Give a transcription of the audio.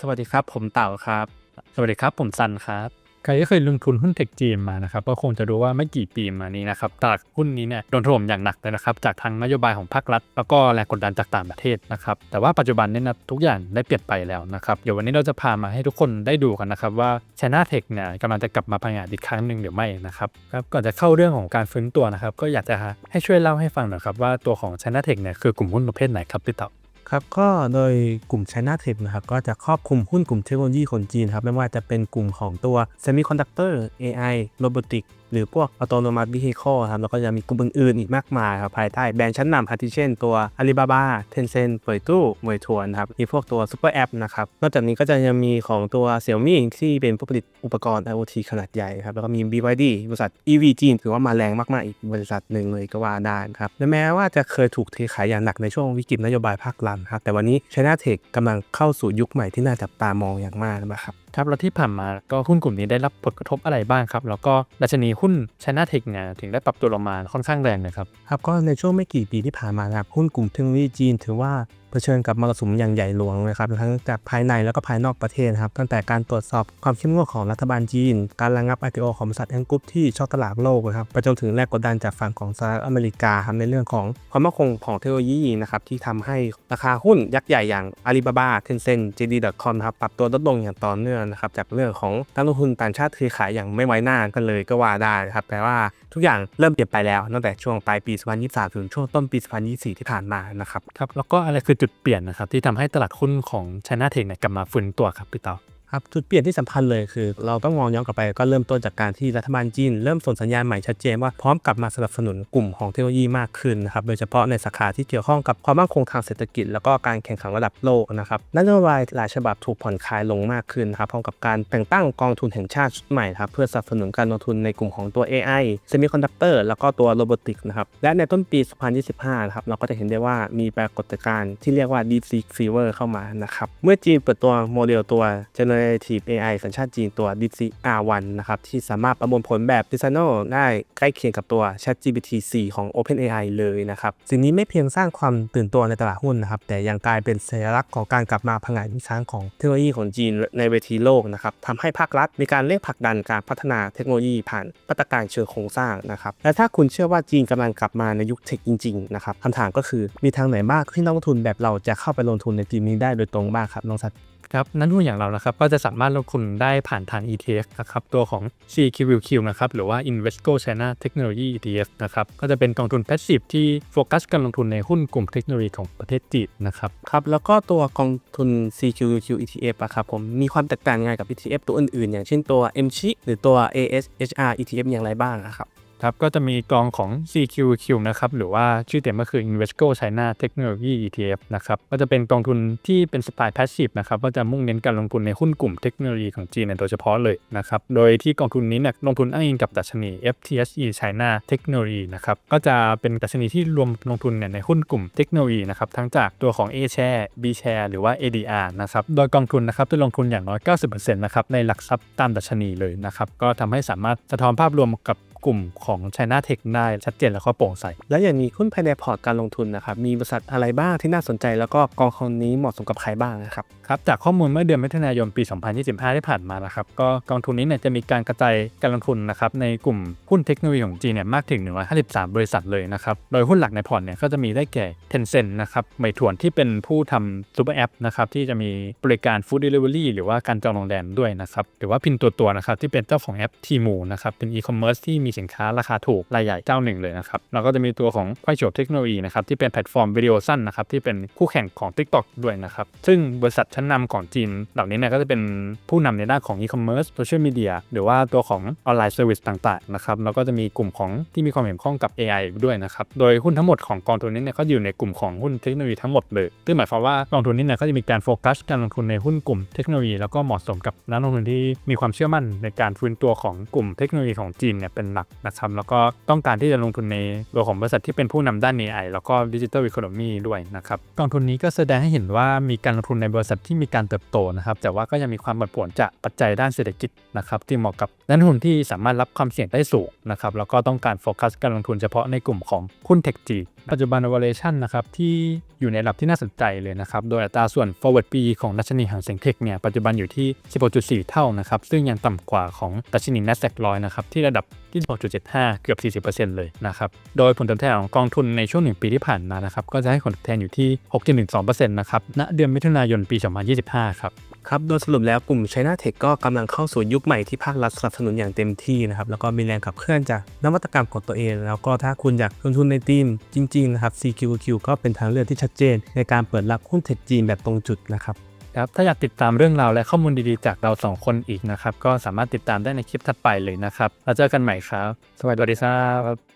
สวัสดีครับ ผมเต่าครับ สวัสดีครับ ผมซันครับ ใครที่เคยลงทุนหุ้นเทคจีนมานะครับก็คงจะรู้ว่าไม่กี่ปีมานี้นะครับตลาดหุ้นนี้เนี่ยโดนถล่มอย่างหนักเลยนะครับจากทางนโยบายของภาครัฐ แล้วก็แรงกดดันจากต่างประเทศนะครับแต่ว่าปัจจุบันเนี่ยนะทุกอย่างได้เปลี่ยนไปแล้วนะครับเดี๋ยววันนี้เราจะพามาให้ทุกคนได้ดูกันนะครับว่า China Tech เนี่ยกำลังจะกลับมาพังงาดอีกครั้งหนึ่งหรือไม่นะครับครับก่อนจะเข้าเรื่องของการฟื้นตัวนะครับก็อยากจะให้ช่วยเล่าให้ฟังหน่อยครับว่าตัวของ China Tech เนี่ยคือกลุ่มหุ้นประเภทไหนครับพี่เต่า ครับก็โดยกลุ่ม China Tech นะครับก็จะครอบคลุมหุ้นกลุ่มเทคโนโลยีของจีนครับไม่ว่าจะเป็นกลุ่มของตัว Semiconductor AI Robotics หรือพวก Autonomous Vehicle ครับแล้วก็จะมีกลุ่มอื่นๆอีกมากมายครับภายใต้แบรนด์ชั้นนำอาทิเช่นตัว Alibaba Tencent เป่ยตู้มวยทวนครับมีพวกตัว Super App นะครับนอกจากนี้ก็จะยังมีของตัว Xiaomi ที่เป็นผู้ผลิตอุปกรณ์ IoT ขนาดใหญ่ครับแล้วก็มี BYD บริษัท EV จีนถือว่ามาแรงมากๆอีกบริษัทหนึ่งเลยก็ว่าได้ครับและแม้ว่าจะเคยถูกเทขายอย่างหนักในช่วงวิกฤตนโยบายภาครัฐครับแต่วันนี้ China Tech กำลังเข้าสู่ยุคใหม่ที่น่าจับตามองอย่างมากนะครับ ครับแล้วที่ผ่านมาก็หุ้นกลุ่มนี้ได้รับผลกระทบอะไรบ้างครับ แล้วก็ดัชนีหุ้นชนะเทคเนี่ยถึงได้ปรับตัวลงมาค่อนข้างแรงนะครับครับก็ในช่วงไม่กี่ปีที่ผ่านมานะครับหุ้นกลุ่มเทคโนโลยีจีน ถือว่าเผชิญกับมรสุมอย่างใหญ่หลวงนะครับทั้งจากภายในแล้วก็ภายนอกประเทศครับตั้งแต่การตรวจสอบความเข้มงวดของรัฐบาลจีน การระงับ IPO ของบริษัทแองกุ๊ปที่ช็อกตลาดโลกนะครับไปจนถึงแรงกดดันจากฝั่งของสหรัฐอเมริกาครับในเรื่องของความมั่นคงของเทคโนโลยีนะครับที่ทำให้ราคาหุ้นยักษ์ใหญ่อย่าง Alibaba Tencent JD.com ครับปรับตัวลดลงอย่างต่อเนื่องนะครับจากเรื่องของนักลงทุนต่างชาติเทขายอย่างไม่ไว้หน้ากันเลยก็ว่าได้ครับแต่ว่า ทุกอย่างเริ่มเปลี่ยนไปแล้วตั้งแต่ช่วงปลายปี 2023 ถึงช่วงต้นปี 2024 ที่ผ่านมานะครับครับแล้วก็อะไรคือจุดเปลี่ยนนะครับที่ทำให้ตลาดหุ้นของ China Tech เนี่ยกลับมาฟื้นตัวครับพี่เต๋า ครับจุดเปลี่ยนที่สำคัญเลยคือ เราต้องมองย้อนกลับไปก็เริ่มต้นจากการที่รัฐบาลจีนเริ่มส่งสัญญาณใหม่ชัดเจนว่าพร้อมกลับมาสนับสนุนกลุ่มของเทคโนโลยีมากขึ้นนะครับโดยเฉพาะในสาขาที่เกี่ยวข้องกับความมั่นคงทางเศรษฐกิจ แล้วก็การแข่งขันระดับโลกนะครับนโยบายหลายฉบับถูกผ่อนคลายลงมากขึ้นนะครับพร้อมกับการแต่งตั้งกองทุนแห่งชาติชุดใหม่ครับเพื่อสนับสนุนการลงทุนในกลุ่มของตัว AI Semiconductor แล้วก็ตัว Robotics นะครับและในต้นปี 2025นะครับเราก็จะเห็นได้ว่ามีปรากฏการณ์ที่เรียกว่า DeepSeek Fever เข้ามานะครับเมื่อจีนเปิดตัวโมเดลตัว Generative AI สัญชาติจีนตัว d i c R1 นะครับ ที่สามารถประมวลผลแบบ d e s i g n a l ได้ใกล้เคียงกับตัว ChatGPT 4 ของ OpenAI เลยนะครับ สิ่งนี้ไม่เพียงสร้างความตื่นตัวในตลาดหุ้นนะครับ แต่ยังกลายเป็นสัญลักษณ์ของการกลับมาพังงาดอีกครั้งของเทคโนโลยีของจีนในเวทีโลกนะครับทำให้ภาครัฐมีการเร่งผลักดันการพัฒนาเทคโนโลยีผ่านมาตรการเชิงโครงสร้างนะครับ และถ้าคุณเชื่อว่าจีนกำลังกลับมาในยุคเทคจริงๆนะครับคำถามก็คือมีทางไหนบ้างที่นักลงทุนแบบเราจะเข้าไปลงทุนในจีนนี้ได้โดยตรงบ้างครับน้องสัตครับนักลงทุนอย่างเรานะครับก็จะสามารถลงทุนได้ผ่านทาง ETF นะครับ ตัวของ CQQQ นะครับ หรือว่า Invesco China Technology ETF นะครับ ก็จะเป็นกองทุน Passive ที่โฟกัสการลงทุนในหุ้นกลุ่มเทคโนโลยีของประเทศจีนนะครับ ครับ แล้วก็ตัวกองทุน CQQ ETF อะครับผม มีความแตกต่างยังไงกับ ETF ตัวอื่นๆ อย่างเช่นตัว MCH หรือตัว ASHR ETF อย่างไรบ้างอะครับ ครับก็จะมีกองของ CQQ นะครับหรือว่าชื่อเต็มก็คือ Invesco China Technology ETF นะครับก็จะเป็นกองทุนที่เป็นสไตล์ passive นะครับก็จะมุ่งเน้นการลงทุนในหุ้นกลุ่มเทคโนโลยีของจีนโดยเฉพาะเลยนะครับโดยที่กองทุนนี้เนี่ยลงทุนอ้างอิงกับดัชนี FTSE China Technology นะครับก็จะเป็นดัชนีที่รวมลงทุนเนี่ยในหุ้นกลุ่มเทคโนโลยีนะครับทั้งจากตัวของ A share B share หรือว่า ADR นะครับโดยกองทุนนะครับจะลงทุนอย่างน้อย 90%นะครับในหลักทรัพย์ตามดัชนีเลยนะครับก็ทำให้สามารถสะท้อนภาพรวมกับ กลุ่มของ China Tech ได้ชัดเจนแล้วก็โปร่งใส แล้วอย่างนี้หุ้นภายในพอร์ตการลงทุนนะครับมีบริษัทอะไรบ้างที่น่าสนใจ แล้วก็กองทุนนี้เหมาะสมกับใครบ้างนะครับครับจากข้อมูลเมื่อเดือนมิถุนายนปี 2025 ที่ผ่านมานะครับก็กองทุนนี้เนี่ยจะมีการกระจายการลงทุนนะครับในกลุ่มหุ้นเทคโนโลยีของจีนเนี่ยมากถึง 153 บริษัทเลยนะครับโดยหุ้นหลักในพอร์ตเนี่ยก็จะมีได้แก่ Tencent นะครับไมถวนที่เป็นผู้ทำซูเปอร์แอปนะครับที่จะมีบริการฟู้ดเดลิเวอรี่หรือว่าการจองโรงแรมด้วยนะครับหรือว่าพินตัวตัวนะครับที่เป็นเจ้าของแอปทีมูนะครับเป็นอีคอมเมิร์ซที่มีสินค้าราคาถูกรายใหญ่เจ้าหนึ่งเลยนะครับแล้วก็จะมีตัวของควายโฉบเทคโนโลยีนะครับที่เป็นแพลตฟอร์มวิดีโอสั้นนะครับที่เป็นคู่แข่งของ TikTok ด้วยนะครับซึ่งบริษัทชั้นนำของจีน เหล่านี้เนี่ยก็จะเป็นผู้นำในด้านของอีคอมเมิร์ซโซเชียลมีเดียหรือว่าตัวของออนไลน์เซอร์วิสต่างๆนะครับแล้วก็จะมีกลุ่มของที่มีความเกี่ยวข้องกับ AI ด้วยนะครับโดยหุ้นทั้งหมดของกองทุนนี้เนี่ยก็อยู่ในกลุ่มของหุ้นเทคโนโลยีทั้งหมดเลยซึ่งหมายความว่ากองทุนนี้เนี่ยก็จะมีการโฟกัสการลงทุนในหุ้นกลุ่มเทคโนโลยีแล้วก็เหมาะสมกับนักลงทุนที่มีความเชื่อมั่นในการฟื้นตัวของกลุ่มเทคโนโลยีของจีนเนี่ยเป็นหลักนะครับ แล้วก็ต้องการที่จะลงทุนในตัวของบริษัทที่เป็นผู้นำด้าน AI แล้วก็ดิจิทัลอีโคโนมีด้วยนะครับกองทุนนี้ก็แสดงให้เห็นว่ามีการลงทุนในบริษัทที่มีการเติบโตนะครับแต่ว่าก็ยังมีความผันผวนจากปัจจัยด้านเศรษฐกิจนะครับที่เหมาะกับนักลงทุนที่สามารถรับความเสี่ยงได้สูงนะครับแล้วก็ต้องการโฟกัสการลงทุนเฉพาะในกลุ่มของหุ้นเทคจีปัจจุบัน valuation นะครับที่อยู่ในระดับที่น่าสนใจเลยนะครับโดยอัตราส่วน forward PE ของดัชนีหางเสียงเทคเนี่ยปัจจุบันอยู่ที่ 16.4 เท่านะครับซึ่งยังต่ำกว่าของดัชนี NASDAQ 100นะครับที่ระดับ ที่6.75 เกือบ 40%เลยนะครับ โดยผลตอบแทนของกองทุนในช่วงหนึ่งปีที่ผ่านมานะครับ ก็จะให้ผลตอบแทนอยู่ที่ 6.12%นะครับ ณ เดือนมิถุนายน ปี 2025 ครับ ครับ โดยสรุปแล้วกลุ่ม China Tech ก็กำลังเข้าสู่ยุคใหม่ที่ภาครัฐสนับสนุนอย่างเต็มที่นะครับ แล้วก็มีแรงขับเคลื่อนจากนวัตกรรมของตัวเอง แล้วก็ถ้าคุณอยากลงทุนในทีมจริง ๆ นะครับ CQQ ก็เป็นทางเลือกที่ชัดเจน ในการเปิดรับหุ้นเทคจีนแบบตรงจุดนะครับ ครับถ้าอยากติดตามเรื่องราวและข้อมูลดีๆ จากเราสองคนอีกนะครับ ก็สามารถติดตามได้ในคลิปถัดไปเลยนะครับ แล้วเจอกันใหม่ครับ สวัสดีครับ